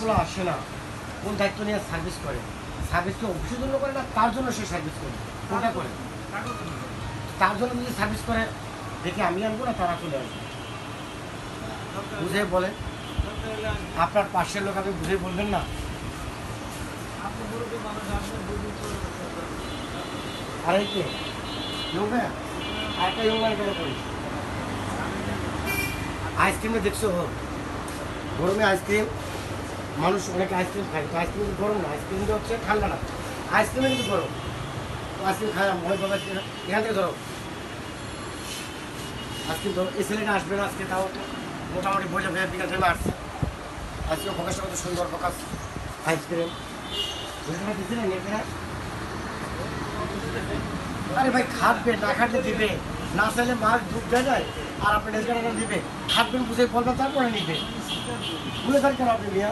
পোলা আসে না। কোন দায়িত্ব নিয়ে সার্ভিস করে? সার্ভিসকে অফিসের জন্য করে না, তার জন্য সে সার্ভিস করে। কোনটা করে? তার জন্য যদি সার্ভিস করে, দেখে আমি আনব না, তারা চলে আসবে। বুঝে বলে? আপনার পাশের লোক আপনি বুঝে বলবেন না? আর কে? ভাইয়া আরেকটা ইয়ং কেন করি আইসক্রিমে দেখছ? গরমে আইসক্রিম মানুষ অনেকে আইসক্রিম খায় তো আইসক্রিম কিন্তু গরম না আইসক্রিম কিন্তু হচ্ছে ঠান্ডা না। আইসক্রিমে কিন্তু গরম। তো আইসক্রিম খায় মনে করবে এখান থেকে ধরো। আইসক্রিম ধরো, এই ছেলেটা আসবে না আজকে, তাও মোটামুটি বলে ভাইয়া বিকাল টাইমে আসছে। আজকে ফোকাসটা কত সুন্দর ফোকাস আইসক্রিম আরে ভাই, খাটবে, না খাটলে দিবে। না চাইলে মাছ ডুব দেয় যায় আর আপনি ডেসকাটা দিবে। খাটবেন বুঝে বলবেন, তারপরে নিবে। ভুলে থাক কেন আপনি, মিয়া।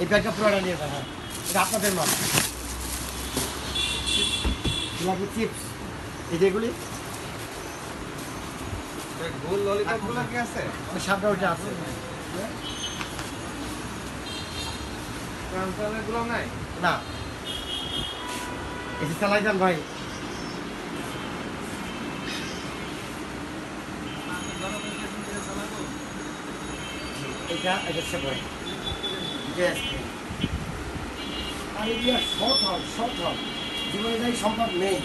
এই ব্যাগটা পুরোটা নিয়েছেন হ্যাঁ এটা আপনাদের মাল চিপস এই যেগুলি গোল ললিপপগুলো কি আছে সামনে ওইটা আছে ট্রান্সফারেরগুলো নাই? না। এসে চালাই যান ভাই। এটা এটা সে আইসক্রিম আর এগুলো শর্ট হন শর্ট হন জীবনে যাই সম্ভব নেই।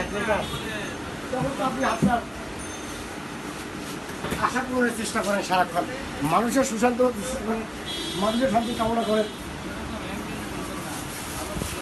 এক তখন তো আপনি আপনার আশা পূরণের চেষ্টা করেন সারাক্ষণ। মানুষের সুশান্ত মানুষের শান্তি কামনা করেন।